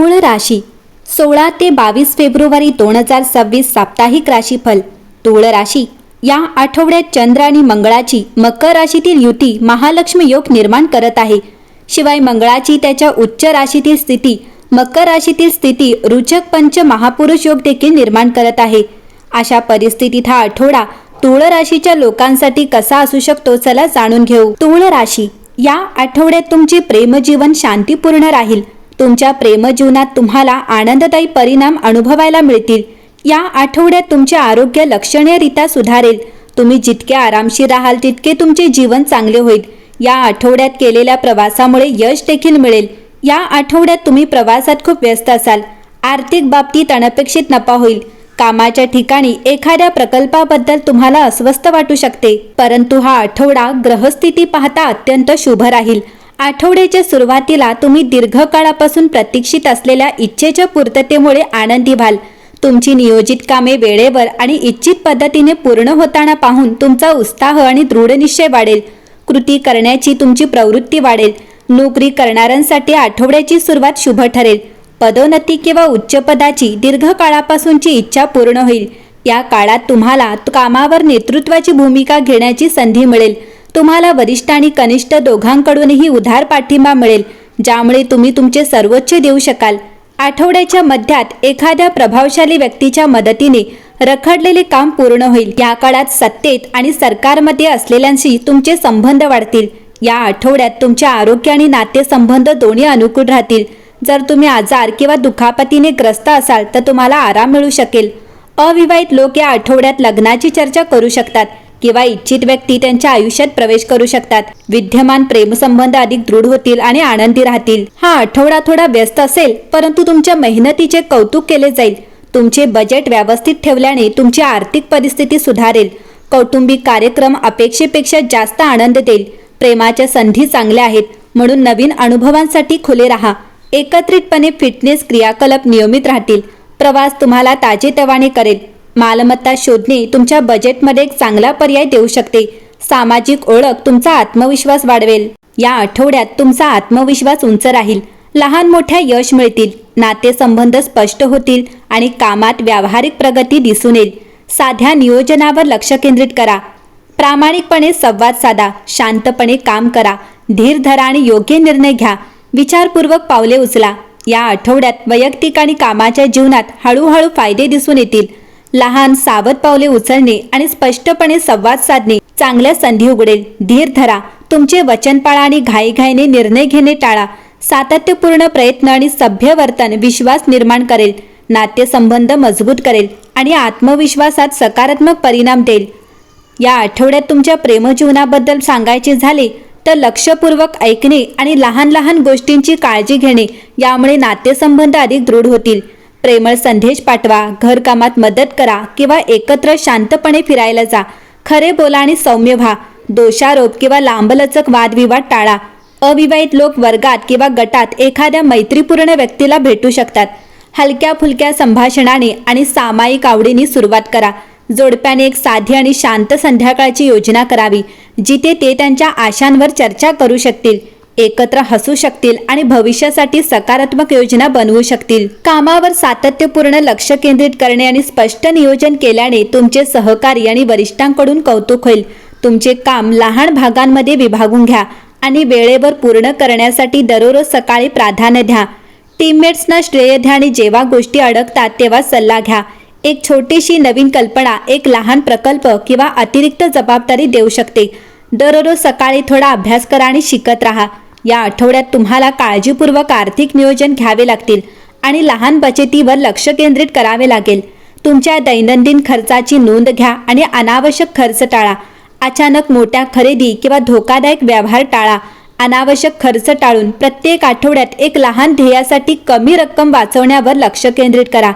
तूळ राशी. सोळा ते बावीस फेब्रुवारी दोन हजार सव्वीस साप्ताहिक राशीफल. तुळ राशी. या आठवड्यात चंद्र आणि मंगळाची मकर राशीतील युती महालक्ष्मी योग निर्माण करत आहे. शिवाय मंगळाची त्याच्या उच्च राशीतील स्थिती मकर राशीतील स्थिती रुचक पंच महापुरुष योग देखील निर्माण करत आहे. अशा परिस्थितीत हा आठवडा तुळ राशीच्या लोकांसाठी कसा असू शकतो चला जाणून घेऊ. तुळ राशी. या आठवड्यात तुमचे प्रेमजीवन शांतीपूर्ण राहील. तुमच्या प्रेमजीवनात तुम्हाला आनंददायी परिणाम अनुभवायला मिळतील. या आठवड्यात तुमचे आरोग्य लक्षणीयरित्या सुधारेल. तुम्ही जितके आरामशीर राहाल तितके तुमचे जीवन चांगले होईल. या आठवड्यात केलेल्या प्रवासामुळे यश देखील मिळेल. या आठवड्यात तुम्ही प्रवासात खूप व्यस्त असाल. आर्थिक बाबतीत अनपेक्षित नफा होईल. कामाच्या ठिकाणी एखाद्या प्रकल्पाबद्दल तुम्हाला अस्वस्थ वाटू शकते परंतु हा आठवडा ग्रहस्थिती पाहता अत्यंत शुभ राहील. आठवड्याच्या सुरुवातीला तुम्ही दीर्घकाळापासून प्रतीक्षित असलेल्या इच्छेच्या पूर्ततेमुळे आनंदी व्हाल. तुमची नियोजित कामे वेळेवर आणि इच्छित पद्धतीने पूर्ण होताना पाहून तुमचा उत्साह आणि दृढनिश्चय वाढेल. कृती करण्याची तुमची प्रवृत्ती वाढेल. नोकरी करणाऱ्यांसाठी आठवड्याची सुरुवात शुभ ठरेल. पदोन्नती किंवा उच्चपदाची दीर्घकाळापासूनची इच्छा पूर्ण होईल. या काळात तुम्हाला कामावर नेतृत्वाची भूमिका घेण्याची संधी मिळेल. तुम्हाला वरिष्ठ आणि कनिष्ठ दोघांकडूनही उधार पाठिंबा मिळेल ज्यामुळे तुम्ही तुमचे सर्वोच्च देऊ शकाल. आठवड्याच्या मध्यात एखाद्या प्रभावशाली व्यक्तीच्या मदतीने रखडलेले काम पूर्ण होईल. या काळात सत्तेत आणि सरकारमध्ये असलेल्यांशी तुमचे संबंध वाढतील. या आठवड्यात तुमच्या आरोग्य आणि नातेसंबंध दोन्ही अनुकूल राहतील. जर तुम्ही आजार किंवा दुखापतीने ग्रस्त असाल तर तुम्हाला आराम मिळू शकेल. अविवाहित लोक या आठवड्यात लग्नाची चर्चा करू शकतात. किंवा इच्छित व्यक्ती त्यांच्या आयुष्यात प्रवेश करू शकतात. विद्यमान प्रेमसंबंध अधिक दृढ होतील आणि आनंदी राहतील. हा आठवडा थोडा व्यस्त असेल परंतु तुमच्या मेहनतीचे कौतुक केले जाईल. तुमचे बजेट व्यवस्थित ठेवल्याने तुमची आर्थिक परिस्थिती सुधारेल. कौटुंबिक कार्यक्रम अपेक्षेपेक्षा जास्त आनंद देईल. प्रेमाच्या संधी चांगल्या आहेत. म्हणून नवीन अनुभवांसाठी खुले राहा. एकत्रितपणे फिटनेस क्रियाकलाप नियमित राहतील. प्रवास तुम्हाला ताजेतवाने करेल. मालमत्ता शोधणे तुमच्या बजेटमध्ये एक चांगला पर्याय देऊ शकते. सामाजिक ओळख तुमचा आत्मविश्वास वाढवेल. या आठवड्यात तुमचा आत्मविश्वास उंच राहील. लहान मोठ्या यश मिळतील. नातेसंबंध स्पष्ट होतील आणि कामात व्यावहारिक प्रगती दिसून येईल. साध्या नियोजनावर लक्ष केंद्रित करा. प्रामाणिकपणे संवाद साधा. शांतपणे काम करा. धीर धरा आणि योग्य निर्णय घ्या. विचारपूर्वक पावले उचला. या आठवड्यात वैयक्तिक आणि कामाच्या जीवनात हळूहळू फायदे दिसून येतील. लहान सावध पावले उचलणे आणि स्पष्टपणे संवाद साधणे चांगल्या संधी उघडेल. धीर धरा. तुमचे वचन पाळा आणि घाईघाईने निर्णय घेणे टाळा. सातत्यपूर्ण प्रयत्न आणि सभ्य वर्तन विश्वास निर्माण करेल. नातेसंबंध मजबूत करेल आणि आत्मविश्वासात सकारात्मक परिणाम देईल. या आठवड्यात तुमच्या प्रेमजीवनाबद्दल सांगायचे झाले तर लक्षपूर्वक ऐकणे आणि लहान लहान गोष्टींची काळजी घेणे यामुळे नातेसंबंध अधिक दृढ होतील. प्रेमळ संदेश पाठवा घरकामात मदत करा किंवा एकत्र शांतपणे फिरायला जा. खरे बोला आणि सौम्य व्हा. दोषारोप किंवा लांबलचक वादविवाद टाळा. अविवाहित लोक वर्गात किंवा गटात एखाद्या मैत्रीपूर्ण व्यक्तीला भेटू शकतात. हलक्या फुलक्या संभाषणाने आणि सामायिक आवडीने सुरुवात करा. जोडप्याने एक साधी आणि शांत संध्याकाळची योजना करावी जिथे ते त्यांच्या आशांवर चर्चा करू शकतील. एकत्र हसू शकतील आणि भविष्यासाठी सकारात्मक योजना बनवू शकतील. कामावर सातत्यपूर्ण लक्ष केंद्रित करणे आणि स्पष्ट नियोजन केल्याने तुमचे सहकारी आणि वरिष्ठांकडून कौतुक होईल. तुमचे काम लहान भागांमध्ये विभागून घ्या आणि वेळेवर पूर्ण करण्यासाठी दररोज सकाळी प्राधान्य द्या. टीममेट्सना श्रेय द्या आणि जेव्हा गोष्टी अडकतात तेव्हा सल्ला घ्या. एक छोटीशी नवीन कल्पना एक लहान प्रकल्प किंवा अतिरिक्त जबाबदारी देऊ शकते. दररोज सकाळी थोडा अभ्यास करा आणि शिकत राहा. या आठवड्यात तुम्हाला काळजीपूर्वक आर्थिक नियोजन घ्यावे लागतील आणि लहान बचतीवर लक्ष केंद्रित करावे लागेल. तुमच्या दैनंदिन खर्चाची नोंद घ्या आणि अनावश्यक खर्च टाळा. अचानक मोठ्या खरेदी किंवा धोकादायक व्यवहार टाळा. अनावश्यक खर्च टाळून प्रत्येक आठवड्यात एक लहान ध्येयासाठी कमी रक्कम वाचवण्यावर लक्ष केंद्रित करा.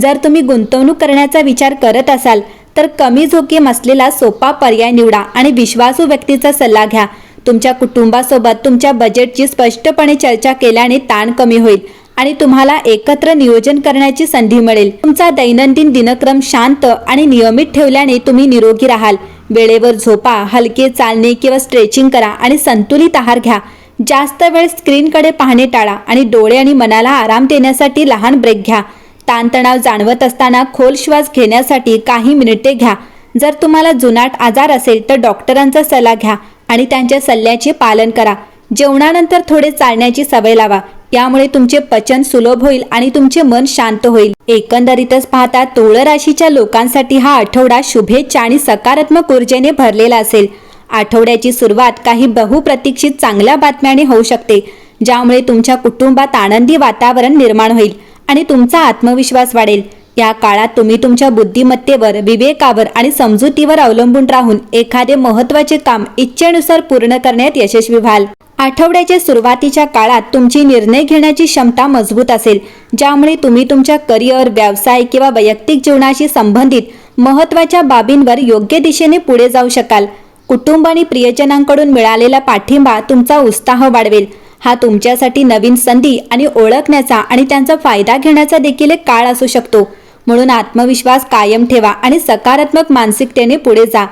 जर तुम्ही गुंतवणूक करण्याचा विचार करत असाल तर कमी जोखीम असलेला सोपा पर्याय निवडा आणि विश्वासू व्यक्तीचा सल्ला घ्या. तुमच्या कुटुंबासोबत तुमच्या बजेटची स्पष्टपणे चर्चा केल्याने ताण कमी होईल आणि तुम्हाला एकत्र नियोजन करण्याची संधी मिळेल. तुमचा दैनंदिन दिनक्रम शांत आणि नियमित ठेवल्याने तुम्ही निरोगी राहाल. वेळेवर झोपा हलके चालणे किंवा स्ट्रेचिंग करा आणि संतुलित आहार घ्या. जास्त वेळ स्क्रीनकडे पाहणे टाळा आणि डोळे आणि मनाला आराम देण्यासाठी लहान ब्रेक घ्या. ताणतणाव जाणवत असताना खोल श्वास घेण्यासाठी काही मिनिटे घ्या. जर तुम्हाला जुनाट आजार असेल तर डॉक्टरांचा सल्ला घ्या आणि त्यांच्या सल्ल्याचे पालन करा. जेवणानंतर थोडे चालण्याची सवय लावा. यामुळे तुमचे पचन सुलभ होईल आणि तुमचे मन शांत होईल. एकंदरीतच पाहता तुळ राशीच्या लोकांसाठी हा आठवडा शुभेच्छा आणि सकारात्मक ऊर्जेने भरलेला असेल. आठवड्याची सुरुवात काही बहुप्रतीक्षित चांगल्या बातम्याने होऊ शकते ज्यामुळे तुमच्या कुटुंबात आनंदी वातावरण निर्माण होईल. आणि तुमचा आत्मविश्वास वाढेल. या काळात तुम्ही तुमच्या बुद्धिमत्तेवर विवेकावर आणि समजुतीवर अवलंबून राहून एखादे महत्त्वाचे काम इच्छेनुसार पूर्ण करण्यात यशस्वी व्हाल. आठवड्याच्या सुरुवातीच्या काळात तुमची निर्णय घेण्याची क्षमता मजबूत असेल ज्यामुळे तुम्ही तुमच्या करिअर व्यवसाय किंवा वैयक्तिक जीवनाशी संबंधित महत्त्वाच्या बाबींवर योग्य दिशेने पुढे जाऊ शकाल. कुटुंब आणि प्रियजनांकडून मिळालेला पाठिंबा तुमचा उत्साह वाढवेल. हा तुमच्यासाठी नवीन संधी आणि ओळखण्याचा आणि त्यांचा फायदा घेण्याचा देखील एक काळ असू शकतो. म्हणून आत्मविश्वास कायम ठेवा आणि सकारात्मक मानसिकतेने पुढे जा.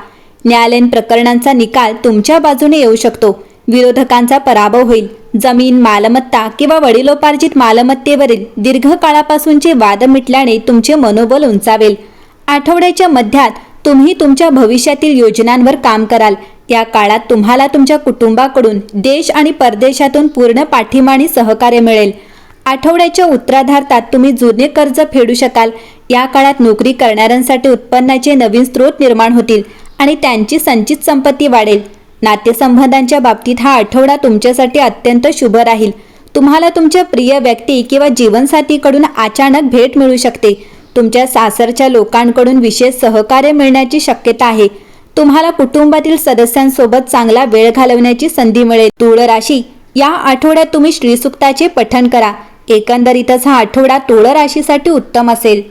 न्यायालयीन प्रकरणांचा निकाल तुमच्या बाजूने येऊ शकतो. विरोधकांचा पराभव होईल. जमीन मालमत्ता किंवा वडिलोपार्जित मालमत्तेवरील दीर्घकाळापासूनचे वाद मिटल्याने तुमचे मनोबल उंचावेल. आठवड्याच्या मध्यात तुम्ही तुमच्या भविष्यातील योजनांवर काम कराल. या काळात तुम्हाला तुमच्या कुटुंबाकडून देश आणि परदेशातून पूर्ण पाठिंबा आणि सहकार्य मिळेल. आठवड्याच्या उत्तराधार्तात तुम्ही जुने कर्ज फेडू शकाल. या काळात नोकरी करणाऱ्यांसाठी उत्पन्नाचे नवीन स्रोत निर्माण होतील आणि त्यांची संचित संपत्ती वाढेल. नातेसंबंधांच्या बाबतीत हा आठवडा तुमच्यासाठी अत्यंत शुभ राहील. तुम्हाला तुमच्या प्रिय व्यक्ती किंवा जीवनसाथीकडून अचानक भेट मिळू शकते. तुमच्या सासरच्या लोकांकडून विशेष सहकार्य मिळण्याची शक्यता आहे. तुम्हाला कुटुंबातील सदस्यांसोबत चांगला वेळ घालवण्याची संधी मिळेल. तुळ राशी. या आठवड्यात तुम्ही श्रीसुक्ताचे पठण करा. एकंदरीतच हा आठवडा तुळ राशीसाठी उत्तम असेल.